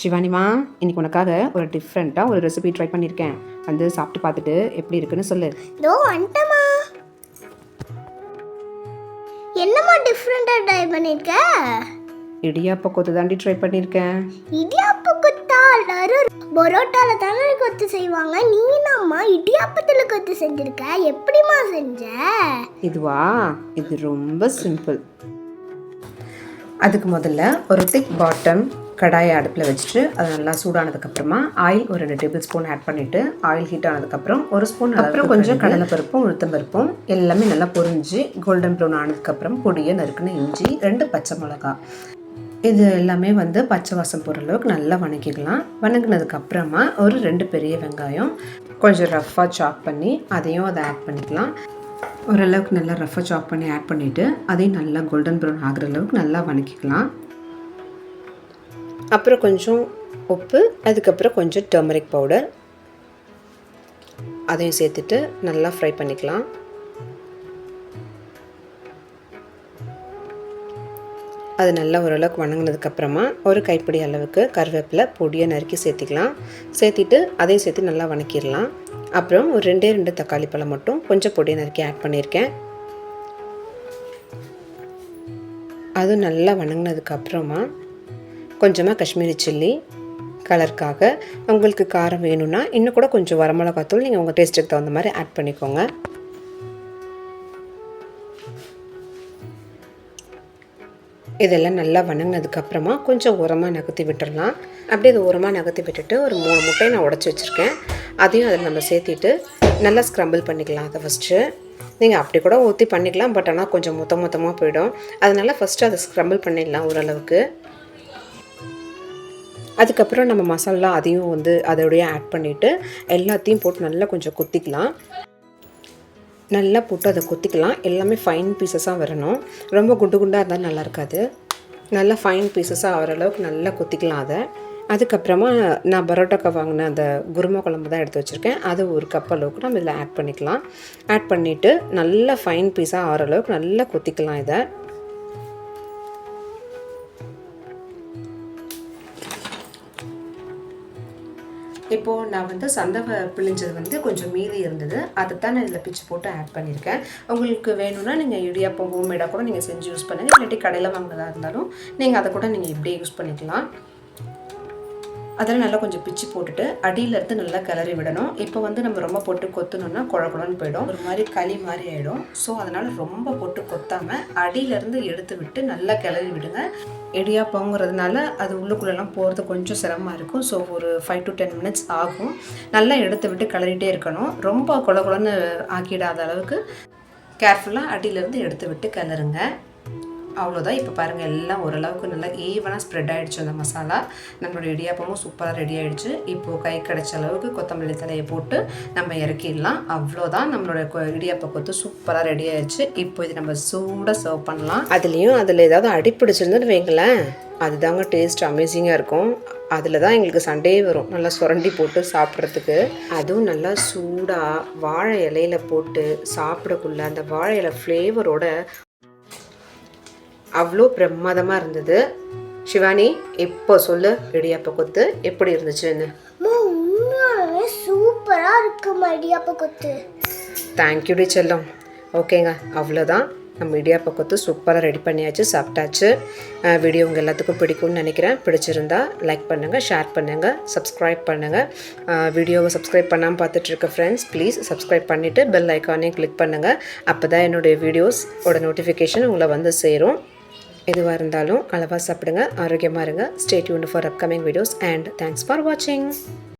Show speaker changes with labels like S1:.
S1: சிவானிமா இன்னைக்கு உனக்காக ஒரு டிஃப்ரெண்ட்டாக ஒரு ரெசிபி ட்ரை பண்ணியிருக்கேன் வந்து சாப்பிட்டு பார்த்துட்டு எப்படி இருக்குன்னு சொல்லு.
S2: இதோ வந்துட்டமா என்னம்மா டிஃப்ரெண்ட்டாக ட்ரை பண்ணியிருக்க
S1: இடியாப்ப கொத்து தாண்டி ட்ரை பண்ணியிருக்கேன்
S2: இடியாப்ப கொத்தா? எல்லாரும் பரோட்டால தானே கொத்து செய்வாங்க. நீ என்னம்மா இடியாப்பத்துல கொத்து செஞ்சிருக்க? எப்படிம்மா செஞ்ச?
S1: இதுவா? இது ரொம்ப சிம்பிள் அதுக்கு முதல்ல ஒரு திக் பாட்டம் கடாயை அடுப்பில் வச்சுட்டு அது நல்லா சூடானதுக்கப்புறமா ஆயில் ஒரு ரெண்டு டேபிள் ஸ்பூன் ஆட் பண்ணிவிட்டு ஆயில் ஹீட் ஆனதுக்கப்புறம் ஒரு ஸ்பூன் அப்புறம் கொஞ்சம் கடலைப்பருப்பும் உளுத்தம் பருப்பும் எல்லாமே நல்லா பொரிஞ்சு கோல்டன் ப்ரௌன் ஆனதுக்கப்புறம் பொடியை நறுக்குன்னு இஞ்சி ரெண்டு பச்சை மிளகா. இது எல்லாமே வந்து பச்சை வாசம் போகிற அளவுக்கு நல்லா வணக்கிக்கலாம். வணங்கினதுக்கு அப்புறமா ஒரு ரெண்டு பெரிய வெங்காயம் கொஞ்சம் ரஃப்பாக சாப் பண்ணி அதையும் அதை ஆட் பண்ணிக்கலாம். ஓரளவுக்கு நல்லா ரஃப்பாக சாப் பண்ணி ஆட் பண்ணிவிட்டு அதையும் நல்லா கோல்டன் ப்ரௌன் ஆகிற அளவுக்கு நல்லா வணக்கிக்கலாம். அப்புறம் கொஞ்சம் உப்பு அதுக்கப்புறம் கொஞ்சம் டர்மரிக் பவுடர் அதையும் சேர்த்துட்டு நல்லா ஃப்ரை பண்ணிக்கலாம். அது நல்லா ஓரளவுக்கு வணங்கினதுக்கப்புறமா ஒரு கைப்பிடி அளவுக்கு கருவேப்பிலை பொடியை நறுக்கி சேர்த்திக்கலாம். சேர்த்திட்டு அதையும் சேர்த்து நல்லா வணக்கிடலாம். அப்புறம் ஒரு ரெண்டே ரெண்டு தக்காளி பழம் மட்டும் கொஞ்சம் பொடியை நறுக்கி ஆட் பண்ணியிருக்கேன். அது நல்லா வணங்கினதுக்கப்புறமா கொஞ்சமாக காஷ்மீரி சில்லி கலருக்காக உங்களுக்கு காரம் வேணும்னா இன்னும் கூட கொஞ்சம் வரமிளகாத்தூள் நீங்கள் உங்கள் டேஸ்ட்டுக்கு தகுந்த மாதிரி ஆட் பண்ணிக்கோங்க. இதெல்லாம் நல்லா வணங்கினதுக்கப்புறமா கொஞ்சம் உரமாக நகர்த்தி விட்டுடலாம் அப்படியே இது உரமாக நகர்த்தி விட்டுட்டு ஒரு மூணு முட்டையை நான் உடச்சி வச்சுருக்கேன். அதையும் அதில் நம்ம சேர்த்திட்டு நல்லா ஸ்க்ரம்பிள் பண்ணிக்கலாம் அதை ஃபஸ்ட்டு நீங்கள் அப்படி கூட ஊற்றி பண்ணிக்கலாம் பட் ஆனால் கொஞ்சம் மொத்த மொத்தமாக போயிடும். அதனால் ஃபஸ்ட்டு அதை ஸ்க்ரம்பிள் பண்ணிடலாம் ஓரளவுக்கு. அதுக்கப்புறம் நம்ம மசாலா அதையும் வந்து அதோடைய ஆட் பண்ணிவிட்டு எல்லாத்தையும் போட்டு நல்லா கொஞ்சம் கொத்திக்கலாம் நல்லா போட்டு அதை கொத்திக்கலாம் எல்லாமே ஃபைன் பீசஸாக வரணும். ரொம்ப குண்டு குண்டாக இருந்தால் நல்லா இருக்காது. நல்லா ஃபைன் பீசஸாக ஆகிற அளவுக்கு நல்லா கொத்திக்கலாம் அதை. அதுக்கப்புறமா நான் பரோட்டாக்கா வாங்கின அந்த குருமா குழம்பு தான் எடுத்து வச்சுருக்கேன். அது ஒரு கப் அளவுக்கு நம்ம இதில் ஆட் பண்ணிக்கலாம். ஆட் பண்ணிவிட்டு நல்லா ஃபைன் பீஸாக ஆகிற அளவுக்கு நல்லா கொத்திக்கலாம் இதை. இப்போது நான் வந்து சந்தவை பிழிஞ்சது வந்து கொஞ்சம் மீதி இருந்தது. அதை தான் நான் இதில் பிச்சு போட்டு ஆட் பண்ணியிருக்கேன். உங்களுக்கு வேணும்னா நீங்கள் இடியாப்பம் ஹோம்மேடாக கூட நீங்கள் செஞ்சு யூஸ் பண்ணுங்கள் இல்லாட்டி கடையில் வாங்கினதாக இருந்தாலும் நீங்கள் அதை கூட நீங்கள் இப்படியே யூஸ் பண்ணிக்கலாம். அதில் நல்லா கொஞ்சம் பிச்சு போட்டுட்டு அடியிலேருந்து நல்லா கிளறி விடணும். இப்போ வந்து நம்ம ரொம்ப போட்டு கொத்தணும்னா குழ குழன்னு போயிடும். ஒரு மாதிரி களி மாதிரி ஆகிடும் ஸோ அதனால் ரொம்ப போட்டு கொத்தாமல் அடியிலேருந்து எடுத்து விட்டு நல்லா கிளறி விடுங்க. இடியாப்பங்கிறதுனால அது உள்ளுக்குள்ளெல்லாம் போகிறது கொஞ்சம் சிரமமாக இருக்கும். ஸோ ஒரு ஃபைவ் டு டென் மினிட்ஸ் ஆகும். நல்லா எடுத்து விட்டு கிளறிட்டே இருக்கணும். ரொம்ப குழகுழன்னு ஆக்கிடாத அளவுக்கு கேர்ஃபுல்லாக அடியிலேருந்து எடுத்து விட்டு கிளறுங்க. அவ்வளோதான் இப்போ பாருங்கள் எல்லாம் ஓரளவுக்கு நல்லா ஈவனாக ஸ்ப்ரெட் ஆகிடுச்சு அந்த மசாலா. நம்மளோட இடியாப்பமும் சூப்பராக ரெடி ஆகிடுச்சு இப்போது கை கிடைச்ச அளவுக்கு கொத்தமல்லி தலையை போட்டு நம்ம இறக்கிடலாம். அவ்வளோதான் நம்மளோட கொ- இடியாப்ப கொத்து சூப்பராக ரெடி ஆயிடுச்சு. இப்போ இது நம்ம சூடாக சர்வ் பண்ணலாம். அதுலேயும் அதில் ஏதாவது அடிப்பிடிச்சிருந்துன்னு வைங்களேன். அதுதாங்க டேஸ்ட் அமேசிங்காக இருக்கும். அதில் தான் எங்களுக்கு சண்டே வரும். நல்லா சுரண்டி போட்டு சாப்பிட்றதுக்கு. அதுவும் நல்லா சூடாக வாழை இலையில போட்டு சாப்பிடக்குள்ள அந்த வாழை இலை ஃப்ளேவரோட அவ்வளோ பிரமாதமாக இருந்தது. சிவானி இப்போ சொல்லு இடியாப்ப கொத்து எப்படி இருந்துச்சுன்னு?
S2: சூப்பராக இருக்குமா இடியாப்ப கொத்து.
S1: தேங்க்யூடி செல்லம். ஓகேங்க அவ்வளோதான் நம்ம இடியாப்ப கொத்து சூப்பராக ரெடி பண்ணியாச்சு சாப்பிட்டாச்சு. வீடியோ உங்கள் எல்லாத்துக்கும் பிடிக்கும்னு நினைக்கிறேன். பிடிச்சிருந்தா லைக் பண்ணுங்கள் ஷேர் பண்ணுங்கள் சப்ஸ்கிரைப் பண்ணுங்கள் வீடியோவை சப்ஸ்கிரைப் பண்ணாமல் பார்த்துட்டு இருக்க ஃப்ரெண்ட்ஸ் ப்ளீஸ் சப்ஸ்கிரைப் பண்ணிவிட்டு பெல் ஐக்கானையும் கிளிக் பண்ணுங்கள் அப்போ தான் என்னுடைய வீடியோஸ் ஓட நோட்டிஃபிகேஷன் உங்களை வந்து சேரும். எதுவாக இருந்தாலும் அளவாக சாப்பிடுங்க ஆரோக்கியமாக இருங்க. Stay tuned for upcoming videos and thanks for வாட்சிங்